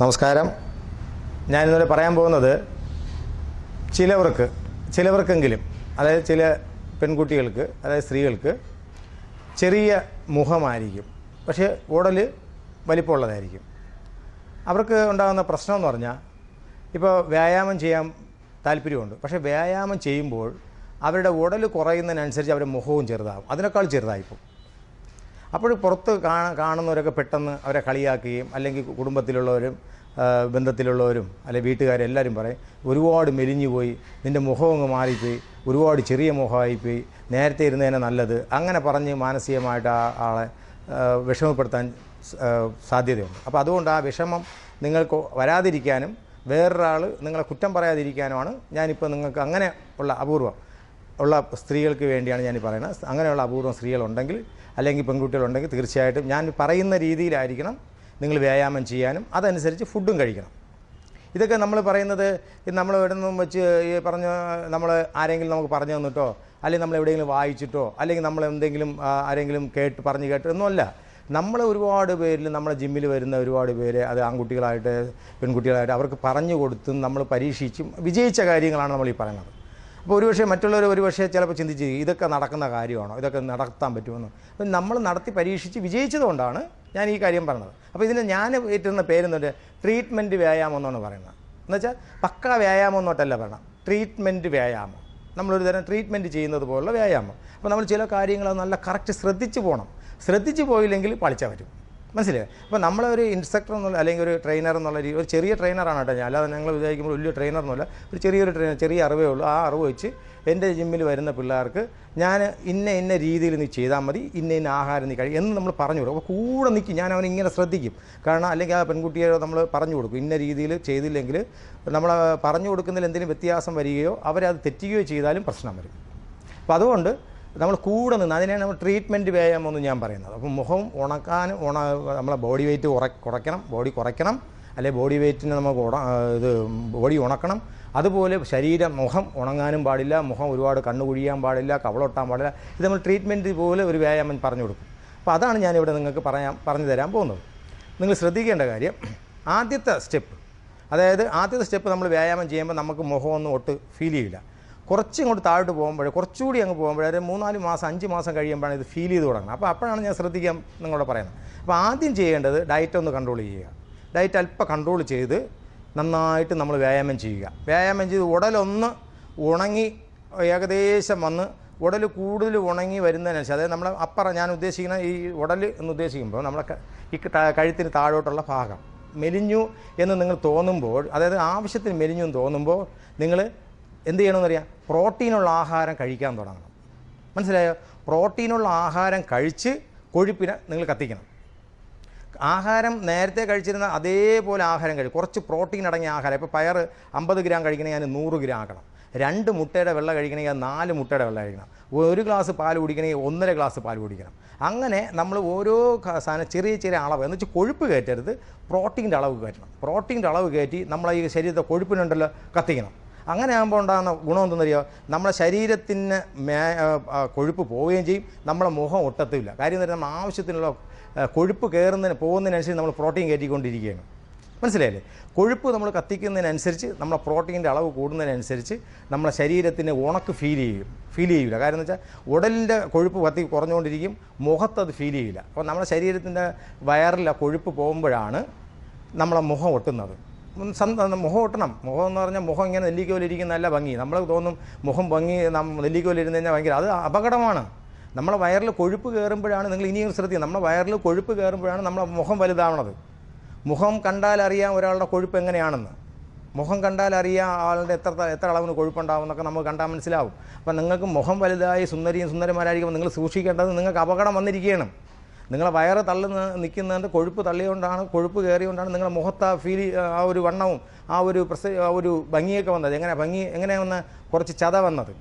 നമസ്കാരം. ഞാൻ ഇന്നലെ പറയാൻ പോകുന്നത് ചിലവർക്ക് ചിലവർക്കെങ്കിലും അതായത് ചില പെൺകുട്ടികൾക്ക് അതായത് സ്ത്രീകൾക്ക് ചെറിയ മുഖമായിരിക്കും. പക്ഷേ ഉടൽ വലിപ്പമുള്ളതായിരിക്കും. അവർക്ക് ഉണ്ടാകുന്ന പ്രശ്നം എന്ന് പറഞ്ഞാൽ ഇപ്പോൾ വ്യായാമം ചെയ്യാൻ താല്പര്യമുണ്ട്. പക്ഷേ വ്യായാമം ചെയ്യുമ്പോൾ അവരുടെ ഉടൽ കുറയുന്നതിനനുസരിച്ച് അവരുടെ മുഖവും ചെറുതാകും. അതിനേക്കാൾ ചെറുതായിപ്പോൾ അപ്പോൾ പുറത്ത് കാണ കാണുന്നവരൊക്കെ പെട്ടെന്ന് അവരെ കളിയാക്കുകയും അല്ലെങ്കിൽ കുടുംബത്തിലുള്ളവരും ബന്ധത്തിലുള്ളവരും അല്ലെങ്കിൽ വീട്ടുകാരും എല്ലാവരും പറയും ഒരുപാട് മെലിഞ്ഞു പോയി നിന്റെ മുഖം അങ്ങ് മാറിപ്പോയി ഒരുപാട് ചെറിയ മുഖമായിപ്പോയി നേരത്തെ ഇരുന്നതിനെ നല്ലത്. അങ്ങനെ പറഞ്ഞ് മാനസികമായിട്ട് ആ ആളെ വിഷമപ്പെടുത്താൻ സാധ്യതയുണ്ട്. അപ്പോൾ അതുകൊണ്ട് ആ വിഷമം നിങ്ങൾക്ക് വരാതിരിക്കാനും വേറൊരാൾ നിങ്ങളെ കുറ്റം പറയാതിരിക്കാനുമാണ് ഞാനിപ്പോൾ നിങ്ങൾക്ക് അങ്ങനെ ഉള്ള അപൂർവം ഉള്ള സ്ത്രീകൾക്ക് വേണ്ടിയാണ് ഞാൻ പറയുന്നത്. അങ്ങനെയുള്ള അപൂർവം സ്ത്രീകളുണ്ടെങ്കിൽ അല്ലെങ്കിൽ പെൺകുട്ടികളുണ്ടെങ്കിൽ തീർച്ചയായിട്ടും ഞാൻ പറയുന്ന രീതിയിലായിരിക്കണം നിങ്ങൾ വ്യായാമം ചെയ്യാനും അതനുസരിച്ച് ഫുഡും കഴിക്കണം. ഇതൊക്കെ നമ്മൾ പറയുന്നത് നമ്മൾ ഇവിടെ നിന്നും വെച്ച് ഈ പറഞ്ഞ നമ്മൾ ആരെങ്കിലും നമുക്ക് പറഞ്ഞു തന്നിട്ടോ അല്ലെങ്കിൽ നമ്മൾ എവിടെയെങ്കിലും വായിച്ചിട്ടോ അല്ലെങ്കിൽ നമ്മൾ എന്തെങ്കിലും ആരെങ്കിലും കേട്ട് പറഞ്ഞു കേട്ടോ ഒന്നുമല്ല നമ്മൾ ഒരുപാട് പേരിൽ നമ്മളെ ജിമ്മിൽ വരുന്ന ഒരുപാട് പേര് അത് ആൺകുട്ടികളായിട്ട് പെൺകുട്ടികളായിട്ട് അവർക്ക് പറഞ്ഞു കൊടുത്തും നമ്മൾ പരീക്ഷിച്ചും വിജയിച്ച കാര്യങ്ങളാണ് നമ്മൾ ഈ പറയുന്നത്. അപ്പോൾ ഒരുപക്ഷെ മറ്റുള്ളവർ ഒരുപക്ഷെ ചിലപ്പോൾ ചിന്തിച്ച് ഇതൊക്കെ നടക്കുന്ന കാര്യമാണോ? ഇതൊക്കെ നടത്താൻ പറ്റുമെന്ന്. അപ്പം നമ്മൾ നടത്തി പരീക്ഷിച്ച് വിജയിച്ചതുകൊണ്ടാണ് ഞാൻ ഈ കാര്യം പറഞ്ഞത്. അപ്പോൾ ഇതിന് ഞാൻ ഏറ്റുന്ന പേരെന്നുണ്ട് ട്രീറ്റ്മെന്റ് വ്യായാമം എന്നാണ് പറയുന്നത്. എന്നുവെച്ചാൽ പക്ക വ്യായാമം എന്നോട്ടല്ല പറയണം. ട്രീറ്റ്മെന്റ് വ്യായാമം. നമ്മളൊരു തരം ട്രീറ്റ്മെന്റ് ചെയ്യുന്നത് പോലുള്ള വ്യായാമം. അപ്പോൾ നമ്മൾ ചില കാര്യങ്ങൾ നല്ല കറക്റ്റ് ശ്രദ്ധിച്ച് പോകണം ശ്രദ്ധിച്ച് പോയില്ലെങ്കിൽ പളിച്ചാൽ പറ്റും മനസ്സിലായോ? അപ്പോൾ നമ്മളൊരു ഇൻസ്ട്രക്ടർ എന്നുള്ള അല്ലെങ്കിൽ ഒരു ട്രെയിനർ എന്നുള്ള രീതി ഒരു ചെറിയ ട്രെയിനറാണ് കേട്ടോ ഞാൻ. അല്ലാതെ ഞങ്ങൾ വിചാരിക്കുമ്പോൾ വലിയ ട്രെയിനർ ഒരു ചെറിയൊരു ട്രെയിനർ ചെറിയ അറിവേ ഉള്ളൂ. ആ അറിവ് വെച്ച് എന്റെ ജിമ്മിൽ വരുന്ന പിള്ളേർക്ക് ഞാൻ ഇന്ന ഇന്ന രീതിയിൽ നീ ചെയ്താൽ മതി. ഇന്ന ഇന്ന ആഹാരം നീ കഴിയും എന്ന് നമ്മൾ പറഞ്ഞു കൊടുക്കും. അപ്പോൾ കൂടെ നിൽക്കും. ഞാൻ അവനെ ഇങ്ങനെ ശ്രദ്ധിക്കും. കാരണം അല്ലെങ്കിൽ ആ പെൺകുട്ടിയെ നമ്മൾ പറഞ്ഞു കൊടുക്കും. ഇന്ന രീതിയിൽ ചെയ്തില്ലെങ്കിൽ നമ്മൾ പറഞ്ഞു കൊടുക്കുന്നതിൽ എന്തെങ്കിലും വ്യത്യാസം വരികയോ അവരത് തെറ്റുകയോ ചെയ്താലും പ്രശ്നം വരും. അപ്പോൾ അതുകൊണ്ട് നമ്മൾ കൂടെ നിന്ന് അതിനെയാണ് നമ്മൾ ട്രീറ്റ്മെന്റ് വ്യായാമം എന്ന് ഞാൻ പറയുന്നത്. അപ്പം മുഖം ഉണക്കാൻ ഉണ നമ്മളെ ബോഡി വെയിറ്റ് കുറയ്ക്കണം ബോഡി കുറയ്ക്കണം അല്ലെങ്കിൽ ബോഡി വെയിറ്റിനെ നമുക്ക് ഉണ ഇത് ബോഡി ഉണക്കണം. അതുപോലെ ശരീരം മുഖം ഉണങ്ങാനും പാടില്ല മുഖം ഒരുപാട് കണ്ണു കുഴിയാൻ പാടില്ല കവളൊട്ടാൻ പാടില്ല. ഇത് നമ്മൾ ട്രീറ്റ്മെന്റ് പോലെ ഒരു വ്യായാമം പറഞ്ഞു കൊടുക്കും. അപ്പോൾ അതാണ് ഞാനിവിടെ നിങ്ങൾക്ക് പറയാൻ പറഞ്ഞു തരാൻ പോകുന്നത്. നിങ്ങൾ ശ്രദ്ധിക്കേണ്ട കാര്യം ആദ്യത്തെ സ്റ്റെപ്പ് അതായത് ആദ്യത്തെ സ്റ്റെപ്പ് നമ്മൾ വ്യായാമം ചെയ്യുമ്പോൾ നമുക്ക് മുഖമൊന്നും ഒട്ട് ഫീൽ ചെയ്യില്ല. കുറച്ചും ഇങ്ങോട്ട് താഴോട്ട് പോകുമ്പോഴേ കുറച്ചുകൂടി അങ്ങ് പോകുമ്പോഴേ ഒരു മൂന്നാൽ മാസം അഞ്ച് മാസം കഴിയുമ്പോഴാണ് ഇത് ഫീൽ ചെയ്ത് തുടങ്ങുന്നത്. അപ്പോൾ അപ്പോഴാണ് ഞാൻ ശ്രദ്ധിക്കാൻ നിങ്ങളോട് പറയുന്നത്. അപ്പോൾ ആദ്യം ചെയ്യേണ്ടത് ഡയറ്റ് ഒന്ന് കൺട്രോൾ ചെയ്യുക. ഡയറ്റ് അല്പം കൺട്രോൾ ചെയ്ത് നന്നായിട്ട് നമ്മൾ വ്യായാമം ചെയ്യുക. വ്യായാമം ചെയ്ത് ഉടലൊന്ന് ഉണങ്ങി ഏകദേശം വന്ന് ഉടൽ കൂടുതൽ ഉണങ്ങി വരുന്നതിനനുസരിച്ച് അതായത് നമ്മൾ അപ്പറ ഞാൻ ഉദ്ദേശിക്കുന്ന ഈ ഉടൽ എന്ന് ഉദ്ദേശിക്കുമ്പോൾ നമ്മളെ ഈ കഴുത്തിന് താഴോട്ടുള്ള ഭാഗം മെലിഞ്ഞു എന്ന് നിങ്ങൾ തോന്നുമ്പോൾ അതായത് ആവശ്യത്തിന് മെലിഞ്ഞു എന്ന് തോന്നുമ്പോൾ നിങ്ങൾ എന്ത് ചെയ്യണമെന്നറിയാം? പ്രോട്ടീനുള്ള ആഹാരം കഴിക്കാൻ തുടങ്ങണം. മനസ്സിലായോ? പ്രോട്ടീനുള്ള ആഹാരം കഴിച്ച് കൊഴുപ്പിനെ നിങ്ങൾ കത്തിക്കണം. ആഹാരം നേരത്തെ കഴിച്ചിരുന്ന അതേപോലെ ആഹാരം കഴിക്കും കുറച്ച് പ്രോട്ടീൻ അടങ്ങിയ ആഹാരം. ഇപ്പോൾ പയർ അമ്പത് ഗ്രാം കഴിക്കണമെങ്കിൽ അതിന് നൂറ് ഗ്രാം ആക്കണം. രണ്ട് മുട്ടയുടെ വെള്ളം കഴിക്കണമെങ്കിൽ നാല് മുട്ടയുടെ വെള്ളം കഴിക്കണം. ഒരു ഗ്ലാസ് പാൽ കുടിക്കണമെങ്കിൽ ഒന്നര ഗ്ലാസ് പാൽ കുടിക്കണം. അങ്ങനെ നമ്മൾ ഓരോ സാധനം ചെറിയ ചെറിയ അളവ് എന്ന് വെച്ചാൽ കൊഴുപ്പ് കയറ്റരുത് പ്രോട്ടീന്റെ അളവ് കയറ്റണം. പ്രോട്ടീന്റെ അളവ് കയറ്റി നമ്മളെ ഈ ശരീരത്തെ കൊഴുപ്പിനുണ്ടല്ലോ കത്തിക്കണം. അങ്ങനെ ആകുമ്പോൾ ഉണ്ടാകുന്ന ഗുണം എന്തെന്നറിയോ? നമ്മുടെ ശരീരത്തിന് മേ കൊഴുപ്പ് പോവുകയും ചെയ്യും. നമ്മുടെ മുഖം ഒട്ടത്തില്ല. കാര്യം പറഞ്ഞാൽ നമ്മൾ ആവശ്യത്തിനുള്ള കൊഴുപ്പ് കയറുന്നതിന് പോകുന്നതിനനുസരിച്ച് നമ്മൾ പ്രോട്ടീൻ കയറ്റിക്കൊണ്ടിരിക്കുകയാണ്. മനസ്സിലായില്ലേ? കൊഴുപ്പ് നമ്മൾ കത്തിക്കുന്നതിനനുസരിച്ച് നമ്മുടെ പ്രോട്ടീന്റെ അളവ് കൂടുന്നതിനനുസരിച്ച് നമ്മുടെ ശരീരത്തിന് ഉണക്ക് ഫീൽ ചെയ്യും. ഫീൽ ചെയ്യില്ല കാരണം എന്ന് വെച്ചാൽ ഉടലിന്റെ കൊഴുപ്പ് കത്തി കുറഞ്ഞുകൊണ്ടിരിക്കും മുഖത്ത് അത് ഫീൽ ചെയ്യില്ല. അപ്പോൾ നമ്മുടെ ശരീരത്തിന്റെ വയറിലെ കൊഴുപ്പ് പോകുമ്പോഴാണ് നമ്മളെ മുഖം ഒട്ടുന്നത്. സന്ത മുഖം എന്ന് പറഞ്ഞാൽ മുഖം ഇങ്ങനെ നെല്ലിക്കോലിരിക്കുന്ന നല്ല ഭംഗി. നമ്മൾ തോന്നും മുഖം ഭംഗി നെല്ലിക്കോലിരുന്ന് കഴിഞ്ഞാൽ ഭയങ്കര അത് അപകടമാണ്. നമ്മളെ വയറിൽ കൊഴുപ്പ് കയറുമ്പോഴാണ് നിങ്ങൾ ഇനിയും ശ്രദ്ധിക്കുക നമ്മളെ വയറിൽ കൊഴുപ്പ് കയറുമ്പോഴാണ് നമ്മളെ മുഖം വലുതാവണത്. മുഖം കണ്ടാൽ അറിയാം ഒരാളുടെ കൊഴുപ്പ് എങ്ങനെയാണെന്ന്. മുഖം കണ്ടാൽ അറിയാം ആളുടെ എത്ര എത്ര അളവിന് കൊഴുപ്പുണ്ടാവും എന്നൊക്കെ നമുക്ക് കണ്ടാൽ മനസ്സിലാവും. അപ്പം നിങ്ങൾക്ക് മുഖം വലുതായി സുന്ദരിയും സുന്ദരന്മാരായിരിക്കുമ്പോൾ നിങ്ങൾ സൂക്ഷിക്കേണ്ടത് നിങ്ങൾക്ക് അപകടം വന്നിരിക്കുകയാണ്. നിങ്ങളെ വയറ് തള്ളുന്ന നിൽക്കുന്നതിന്റെ കൊഴുപ്പ് തള്ളിയോണ്ടാണ് കൊഴുപ്പ് കയറിയോണ്ടാണ് നിങ്ങളുടെ മുഖത്ത് ആ ഫീൽ ആ ഒരു വണ്ണവും ആ ഒരു പ്രസ ആ ഒരു ഭംഗിയൊക്കെ വന്നത്. എങ്ങനെ ഭംഗി എങ്ങനെ വന്ന കുറച്ച് ചത വന്നത്?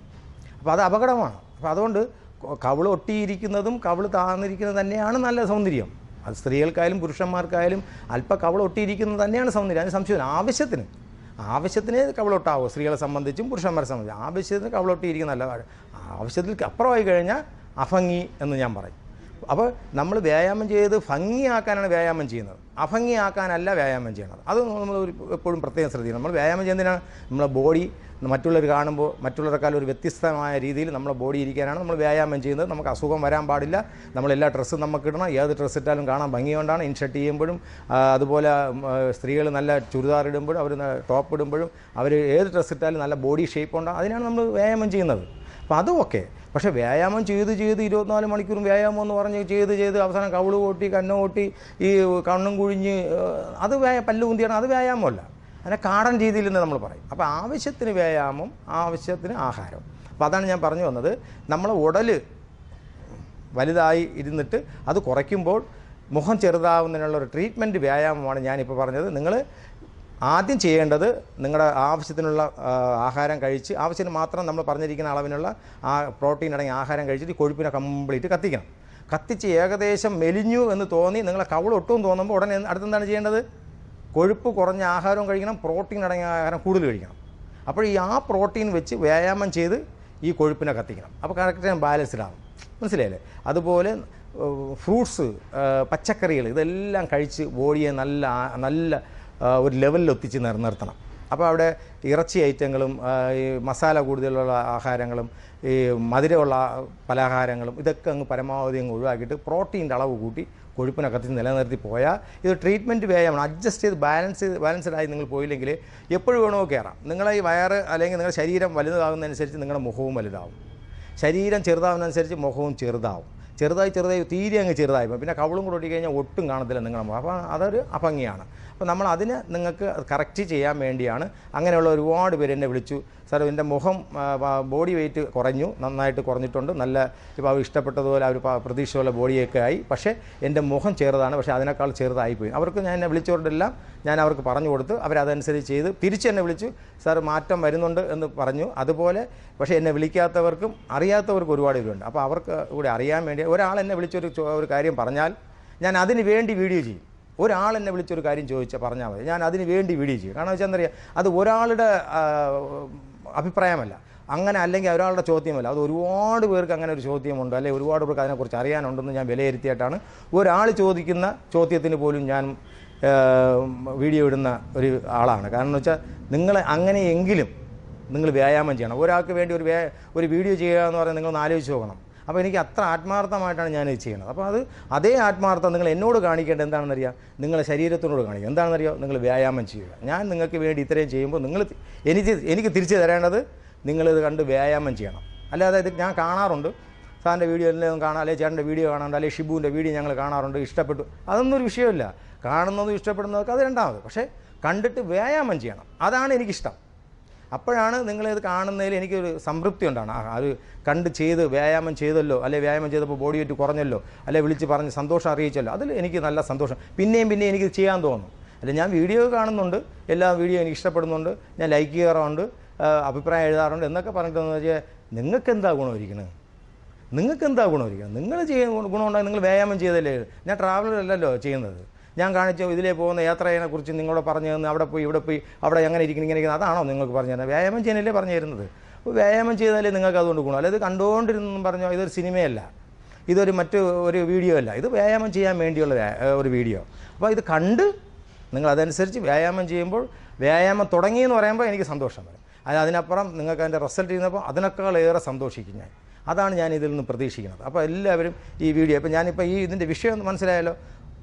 അപ്പോൾ അത് അപകടമാണ്. അപ്പോൾ അതുകൊണ്ട് കവൾ കവിൾ ഒട്ടിയിരിക്കുന്നതും കവിൾ താന്നിരിക്കുന്നത് തന്നെയാണ് നല്ല സൗന്ദര്യം. അത് സ്ത്രീകൾക്കായാലും പുരുഷന്മാർക്കായാലും അല്പ കവിൾ ഒട്ടിയിരിക്കുന്നത് തന്നെയാണ് സൗന്ദര്യം. അതിന് സംശയമില്ല. ആവശ്യത്തിന്. ആവശ്യത്തിന് കവിളൊട്ടാവോ സ്ത്രീകളെ സംബന്ധിച്ചും പുരുഷന്മാരെ സംബന്ധിച്ചും. ആവശ്യത്തിന് കവളൊട്ടിയിരിക്കുന്ന നല്ല ആവശ്യത്തിൽ അപ്പുറമായി കഴിഞ്ഞാൽ അഭംഗി എന്ന് ഞാൻ പറയും. അപ്പോൾ നമ്മൾ വ്യായാമം ചെയ്ത് ഭംഗിയാക്കാനാണ് വ്യായാമം ചെയ്യുന്നത്. അഭംഗിയാക്കാനല്ല വ്യായാമം ചെയ്യണത് അത് നമ്മൾ എപ്പോഴും പ്രത്യേകം ശ്രദ്ധിക്കണം. നമ്മൾ വ്യായാമം ചെയ്യുന്നതിനാണ് നമ്മളെ ബോഡി മറ്റുള്ളവർ കാണുമ്പോൾ മറ്റുള്ളവരെക്കാൾ ഒരു വ്യത്യസ്തമായ രീതിയിൽ നമ്മളെ ബോഡി ഇരിക്കാനാണ് നമ്മൾ വ്യായാമം ചെയ്യുന്നത്. നമുക്ക് അസുഖം വരാൻ പാടില്ല. നമ്മൾ എല്ലാ ഡ്രസ്സും നമുക്ക് ഇടണം. ഏത് ഡ്രസ്സ് ഇട്ടാലും കാണാൻ ഭംഗിയുണ്ടാണ് ഇൻഷർട്ട് ചെയ്യുമ്പോഴും അതുപോലെ സ്ത്രീകൾ നല്ല ചുരിദാർ ഇടുമ്പോഴും അവർ ടോപ്പ് ഇടുമ്പോഴും അവർ ഏത് ഡ്രസ്സ് ഇട്ടാലും നല്ല ബോഡി ഷേപ്പ് ഉണ്ടാകും അതിനാണ് നമ്മൾ വ്യായാമം ചെയ്യുന്നത്. അപ്പോൾ അതും ഓക്കെ പക്ഷേ വ്യായാമം ചെയ്ത് ചെയ്ത് ഇരുപത്തിനാല് മണിക്കൂറും വ്യായാമം എന്ന് പറഞ്ഞ് ചെയ്ത് ചെയ്ത് അവസാനം കവിൾ കൊട്ടി കണ്ണ് കൊട്ടി ഈ കണ്ണും കുഴിഞ്ഞ് അത് വ്യായ പല്ലുകുന്തിയാണ് അത് വ്യായാമമല്ല. അതിനെ കാടൻ രീതിയിൽ നിന്ന് നമ്മൾ പറയും. അപ്പോൾ ആവശ്യത്തിന് വ്യായാമം ആവശ്യത്തിന് ആഹാരം. അപ്പോൾ അതാണ് ഞാൻ പറഞ്ഞു വന്നത്. നമ്മളെ ഉടൽ വലുതായി ഇരുന്നിട്ട് അത് കുറയ്ക്കുമ്പോൾ മുഖം ചെറുതാവുന്നതിനുള്ള ഒരു ട്രീറ്റ്മെന്റ് വ്യായാമമാണ് ഞാനിപ്പോൾ പറഞ്ഞത്. നിങ്ങൾ ആദ്യം ചെയ്യേണ്ടത് നിങ്ങളുടെ ആവശ്യത്തിനുള്ള ആഹാരം കഴിച്ച് ആവശ്യത്തിന് മാത്രം നമ്മൾ പറഞ്ഞിരിക്കുന്ന അളവിനുള്ള ആ പ്രോട്ടീൻ അടങ്ങിയ ആഹാരം കഴിച്ചിട്ട് കൊഴുപ്പിനെ കംപ്ലീറ്റ് കത്തിക്കണം. കത്തിച്ച് ഏകദേശം മെലിഞ്ഞു എന്ന് തോന്നി നിങ്ങളെ കവൾ ഒട്ടും തോന്നുമ്പോൾ ഉടനെ അടുത്തെന്താണ് ചെയ്യേണ്ടത്? കൊഴുപ്പ് കുറഞ്ഞ ആഹാരവും കഴിക്കണം പ്രോട്ടീൻ അടങ്ങിയ ആഹാരം കൂടുതൽ കഴിക്കണം. അപ്പോൾ ഈ ആ പ്രോട്ടീൻ വെച്ച് വ്യായാമം ചെയ്ത് ഈ കൊഴുപ്പിനെ കത്തിക്കണം. അപ്പോൾ കറക്റ്റ് ബാലൻസ്ഡ് ആവും. മനസ്സിലായില്ലേ? അതുപോലെ ഫ്രൂട്ട്സ് പച്ചക്കറികൾ ഇതെല്ലാം കഴിച്ച് ബോഡിയെ നല്ല നല്ല ഒരു ലെവലിൽ ഒത്തിച്ച് നിലനിർത്തണം അപ്പോൾ അവിടെ ഇറച്ചി ഐറ്റങ്ങളും ഈ മസാല കൂടുതലുള്ള ആഹാരങ്ങളും ഈ മധുരമുള്ള പലഹാരങ്ങളും ഇതൊക്കെ അങ്ങ് പരമാവധി അങ്ങ് ഒഴിവാക്കിയിട്ട് പ്രോട്ടീന്റെ അളവ് കൂട്ടി കൊഴുപ്പിനകത്ത് നിലനിർത്തി പോയാൽ ഇത് ട്രീറ്റ്മെന്റ് വേയാണ് അഡ്ജസ്റ്റ് ചെയ്ത് ബാലൻസ് ബാലൻസ്ഡ് ആയി നിങ്ങൾ പോയില്ലെങ്കിൽ എപ്പോഴും വേണമോ കയറാം. നിങ്ങളെ ഈ വയറ് അല്ലെങ്കിൽ നിങ്ങളുടെ ശരീരം വലുതാകുന്നതനുസരിച്ച് നിങ്ങളുടെ മുഖവും വലുതാവും. ശരീരം ചെറുതാവുന്നതനുസരിച്ച് മുഖവും ചെറുതാവും. ചെറുതായി ചെറുതായി തീരെ അങ്ങ് ചെറുതായി പിന്നെ കവളും കൂടെ ഒട്ടിക്കഴിഞ്ഞാൽ ഒട്ടും കാണത്തില്ല നിങ്ങളുടെ മുഖം. അപ്പോൾ അതൊരു അഭംഗിയാണ്. അപ്പോൾ നമ്മൾ അതിന് നിങ്ങൾക്ക് കറക്റ്റ് ചെയ്യാൻ വേണ്ടിയാണ് അങ്ങനെയുള്ള ഒരുപാട് പേര് എന്നെ വിളിച്ചു. സാർ എന്റെ മുഖം ബോഡി വെയിറ്റ് കുറഞ്ഞു നന്നായിട്ട് കുറഞ്ഞിട്ടുണ്ട്. നല്ല ഇപ്പോൾ അവർ ഇഷ്ടപ്പെട്ടതുപോലെ അവർ പ്രതീക്ഷ പോലെ ബോഡിയൊക്കെ ആയി. പക്ഷേ എന്റെ മുഖം ചെറുതാണ്. പക്ഷേ അതിനേക്കാൾ ചെറുതായിപ്പോയി അവർക്ക് ഞാൻ എന്നെ വിളിച്ചവരുടെല്ലാം ഞാൻ അവർക്ക് പറഞ്ഞു കൊടുത്ത്. അവരതനുസരിച്ച് ചെയ്ത് തിരിച്ച് എന്നെ വിളിച്ചു. സാർ മാറ്റം വരുന്നുണ്ട് എന്ന് പറഞ്ഞു. അതുപോലെ പക്ഷേ എന്നെ വിളിക്കാത്തവർക്കും അറിയാത്തവർക്കും ഒരുപാട് പേരുണ്ട്. അപ്പോൾ അവർക്ക് കൂടി അറിയാൻ വേണ്ടി ഒരാൾ എന്നെ വിളിച്ചൊരു ഒരു കാര്യം പറഞ്ഞാൽ ഞാൻ അതിന് വേണ്ടി വീഡിയോ ചെയ്യും. ഒരാൾ എന്നെ വിളിച്ചൊരു കാര്യം ചോദിച്ചാൽ പറഞ്ഞാൽ മതി. ഞാൻ അതിന് വേണ്ടി വീഡിയോ ചെയ്യും. കാരണം വെച്ചാൽ എന്താ പറയുക? അത് ഒരാളുടെ അഭിപ്രായമല്ല. അങ്ങനെ അല്ലെങ്കിൽ ഒരാളുടെ ചോദ്യമല്ല. അത് ഒരുപാട് പേർക്ക് അങ്ങനെ ഒരു ചോദ്യമുണ്ട്. അല്ലെങ്കിൽ ഒരുപാട് പേർക്ക് അതിനെക്കുറിച്ച് അറിയാനുണ്ടെന്ന് ഞാൻ വിലയിരുത്തിയിട്ടാണ് ഒരാൾ ചോദിക്കുന്ന ചോദ്യത്തിന് പോലും ഞാൻ വീഡിയോ ഇടുന്ന ഒരു ആളാണ്. കാരണം എന്ന് വെച്ചാൽ നിങ്ങൾ അങ്ങനെയെങ്കിലും നിങ്ങൾ വ്യായാമം ചെയ്യണം. ഒരാൾക്ക് വേണ്ടി ഒരു ഒരു വീഡിയോ ചെയ്യുക എന്ന് പറഞ്ഞാൽ നിങ്ങൾ ഒന്ന് ആലോചിച്ച് നോക്കണം. അപ്പോൾ എനിക്ക് അത്ര ആത്മാർത്ഥമായിട്ടാണ് ഞാൻ ഇത് ചെയ്യുന്നത്. അപ്പോൾ അത് അതേ ആത്മാർത്ഥം നിങ്ങൾ എന്നോട് കാണിക്കേണ്ടത് എന്താണെന്നറിയാം? നിങ്ങളെ ശരീരത്തിനോട് കാണിക്കുക. എന്താണെന്നറിയോ? നിങ്ങൾ വ്യായാമം ചെയ്യുക. ഞാൻ നിങ്ങൾക്ക് വേണ്ടി ഇത്രയും ചെയ്യുമ്പോൾ നിങ്ങൾ എനിക്ക് എനിക്ക് തിരിച്ചു തരേണ്ടത് നിങ്ങളിത് കണ്ട് വ്യായാമം ചെയ്യണം. അല്ലാതെ ഇത് ഞാൻ കാണാറുണ്ട്. സാറിന്റെ വീഡിയോ എല്ലാം കാണാം. അല്ലെങ്കിൽ ചേട്ടന്റെ വീഡിയോ കാണാറുണ്ട്. അല്ലെങ്കിൽ ഷിബുവിന്റെ വീഡിയോ ഞങ്ങൾ കാണാറുണ്ട്. ഇഷ്ടപ്പെട്ടു. അതൊന്നും ഒരു വിഷയമില്ല. കാണുന്നതും ഇഷ്ടപ്പെടുന്നതൊക്കെ അത് രണ്ടാമത്. പക്ഷേ കണ്ടിട്ട് വ്യായാമം ചെയ്യണം. അതാണ് എനിക്കിഷ്ടം. അപ്പോഴാണ് നിങ്ങളിത് കാണുന്നതിൽ എനിക്കൊരു സംതൃപ്തി ഉണ്ടാണ്. അത് കണ്ട് ചെയ്ത് വ്യായാമം ചെയ്തല്ലോ അല്ലെ വ്യായാമം ചെയ്തപ്പോൾ ബോഡി വെയിറ്റ് കുറഞ്ഞല്ലോ അല്ലെ വിളിച്ച് പറഞ്ഞ് സന്തോഷം അറിയിച്ചല്ലോ അതിൽ എനിക്ക് നല്ല സന്തോഷം. പിന്നെയും പിന്നെയും എനിക്ക് ചെയ്യാൻ തോന്നും അല്ല ഞാൻ വീഡിയോ കാണുന്നുണ്ട് എല്ലാ വീഡിയോ എനിക്ക് ഇഷ്ടപ്പെടുന്നുണ്ട് ഞാൻ ലൈക്ക് ചെയ്യാറുണ്ട് അഭിപ്രായം എഴുതാറുണ്ട് എന്നൊക്കെ പറഞ്ഞിട്ടെന്ന് വെച്ചാൽ നിങ്ങൾക്ക് എന്താ ഗുണമിരിക്കുന്നത് നിങ്ങൾക്ക് എന്താ ഗുണമിരിക്കുന്നത് നിങ്ങൾ ചെയ്യുന്ന ഗുണമുണ്ടായി നിങ്ങൾ വ്യായാമം ചെയ്തല്ലേ? ഞാൻ ട്രാവലർ അല്ലല്ലോ ചെയ്യുന്നത്. ഞാൻ കാണിച്ച ഇതിലേ പോകുന്ന യാത്രയെ കുറിച്ച് നിങ്ങളോട് പറഞ്ഞു തന്നു അവിടെ പോയി ഇവിടെ പോയി അവിടെ എങ്ങനെ ഇരിക്കുന്നു ഇങ്ങനെ ഇരിക്കുന്നത് അതാണോ നിങ്ങൾക്ക് പറഞ്ഞു തരുന്നത്? വ്യായാമം ചെയ്യാനല്ലേ പറഞ്ഞു തരുന്നത്? അപ്പോൾ വ്യായാമം ചെയ്താലേ നിങ്ങൾക്ക് അതുകൊണ്ട് ഗുണം. അല്ലെങ്കിൽ കണ്ടുകൊണ്ടിരുന്നെന്ന് പറഞ്ഞോ ഇതൊരു സിനിമയല്ല. ഇതൊരു മറ്റു ഒരു വീഡിയോ അല്ല. ഇത് വ്യായാമം ചെയ്യാൻ വേണ്ടിയുള്ള ഒരു വീഡിയോ. അപ്പോൾ ഇത് കണ്ട് നിങ്ങൾ അതനുസരിച്ച് വ്യായാമം ചെയ്യുമ്പോൾ വ്യായാമം തുടങ്ങിയെന്ന് പറയുമ്പോൾ എനിക്ക് സന്തോഷം വരും. അത് അതിനപ്പുറം നിങ്ങൾക്ക് അതിന്റെ റിസൾട്ട് ചെയ്യുന്നപ്പോൾ അതിനേക്കാൾ ഏറെ സന്തോഷിക്കും ഞാൻ. അതാണ് ഞാൻ ഇതിൽ നിന്ന് പ്രതീക്ഷിക്കുന്നത്. അപ്പോൾ എല്ലാവരും ഈ വീഡിയോ ഇപ്പോൾ ഞാനിപ്പോൾ ഈ ഇതിന്റെ വിഷയം മനസ്സിലായല്ലോ.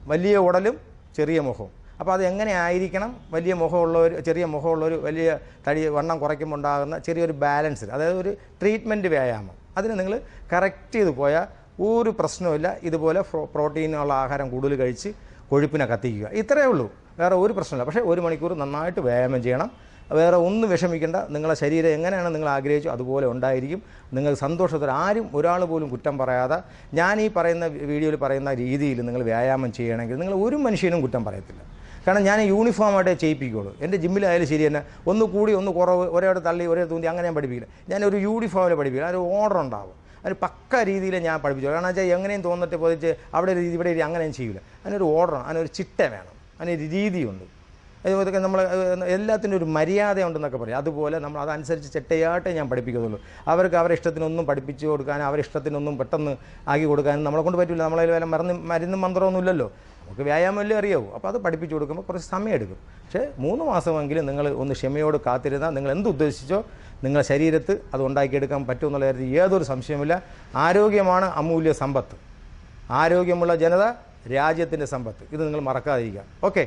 വലിയ ഉടലും ചെറിയ മുഖവും. അപ്പോൾ അത് എങ്ങനെ ആയിരിക്കണം? വലിയ മുഖമുള്ളവർ ചെറിയ മുഖമുള്ളവർ വലിയ തടി വണ്ണം കുറയ്ക്കുമ്പോൾ ഉണ്ടാകുന്ന ചെറിയൊരു ബാലൻസ് അതായത് ഒരു ട്രീറ്റ്മെന്റ് വ്യായാമം. അതിന് നിങ്ങൾ കറക്റ്റ് ചെയ്ത് പോയാൽ ഒരു പ്രശ്നവുമില്ല. ഇതുപോലെ പ്രോ- പ്രോട്ടീനുള്ള ആഹാരം കൂടുതൽ കഴിച്ച് കൊഴുപ്പിനെ കത്തിക്കുക. ഇത്രയേ ഉള്ളൂ. വേറെ ഒരു പ്രശ്നമില്ല പക്ഷേ ഒരു മണിക്കൂർ നന്നായിട്ട് വ്യായാമം ചെയ്യണം. വേറെ ഒന്നും വിഷമിക്കേണ്ട. നിങ്ങളെ ശരീരം എങ്ങനെയാണ് നിങ്ങൾ ആഗ്രഹിച്ചു അതുപോലെ ഉണ്ടായിരിക്കും. നിങ്ങൾ സന്തോഷത്തോടെ ആരും ഒരാൾ പോലും കുറ്റം പറയാതെ ഞാൻ ഈ പറയുന്ന വീഡിയോയിൽ പറയുന്ന രീതിയിൽ നിങ്ങൾ വ്യായാമം ചെയ്യണമെങ്കിൽ നിങ്ങൾ ഒരു മനുഷ്യനും കുറ്റം പറയത്തില്ല. കാരണം ഞാൻ യൂണിഫോമായിട്ടേ ചെയ്യിപ്പിക്കുകയുള്ളൂ എന്റെ ജിമ്മിലായാലും ശരി തന്നെ ഒന്ന് കൂടി ഒന്ന് കുറവ് ഒരേ തള്ളി ഒരേ തൂന്തി അങ്ങനെ ഞാൻ പഠിപ്പിക്കില്ല. ഞാൻ ഒരു യൂണിഫോമിൽ പഠിപ്പിക്കില്ല. ഒരു ഓർഡർ ഉണ്ടാവും. അതിന് പക്ക രീതിയിൽ ഞാൻ പഠിപ്പിച്ചു കാരണം വെച്ചാൽ എങ്ങനെയും തോന്നിട്ട് പോയിട്ട് അവിടെ രീതി ഇവിടെ രീതി അങ്ങനെയും ചെയ്യില്ല അതിനൊരു ഓർഡർ അതിനൊരു ചിട്ട വേണം. അതിനൊരു രീതിയുണ്ട്. ഇതൊക്കെ നമ്മൾ എല്ലാത്തിനും ഒരു മര്യാദ ഉണ്ടെന്നൊക്കെ പറയും. അതുപോലെ നമ്മൾ അതനുസരിച്ച് ചിട്ടയായിട്ടേ ഞാൻ പഠിപ്പിക്കുന്നുള്ളൂ. അവർക്ക് അവരുടെ ഇഷ്ടത്തിനൊന്നും പഠിപ്പിച്ചു കൊടുക്കാനും അവരുടെ ഇഷ്ടത്തിനൊന്നും പെട്ടെന്ന് ആക്കി കൊടുക്കാനും നമ്മളെ കൊണ്ട് പറ്റില്ല. നമ്മളതിൽ വല്ല മരുന്ന് മരുന്നും മന്ത്രമൊന്നും ഇല്ലല്ലോ. നമുക്ക് വ്യായാമമല്ലേ അറിയാവൂ. അപ്പോൾ അത് പഠിപ്പിച്ചു കൊടുക്കുമ്പോൾ കുറച്ച് സമയമെടുക്കും. പക്ഷേ മൂന്ന് മാസമെങ്കിലും നിങ്ങൾ ഒന്ന് ക്ഷമയോട് കാത്തിരുന്നാൽ നിങ്ങൾ എന്ത് ഉദ്ദേശിച്ചോ നിങ്ങളുടെ ശരീരത്ത് അത് ഉണ്ടാക്കിയെടുക്കാൻ പറ്റുമെന്നുള്ള കാര്യത്തിൽ യാതൊരു സംശയമില്ല ആരോഗ്യമാണ് അമൂല്യ സമ്പത്ത്. ആരോഗ്യമുള്ള ജനത രാജ്യത്തിന്റെ സമ്പത്ത്. ഇത് നിങ്ങൾ മറക്കാതിരിക്കുക. ഓക്കെ.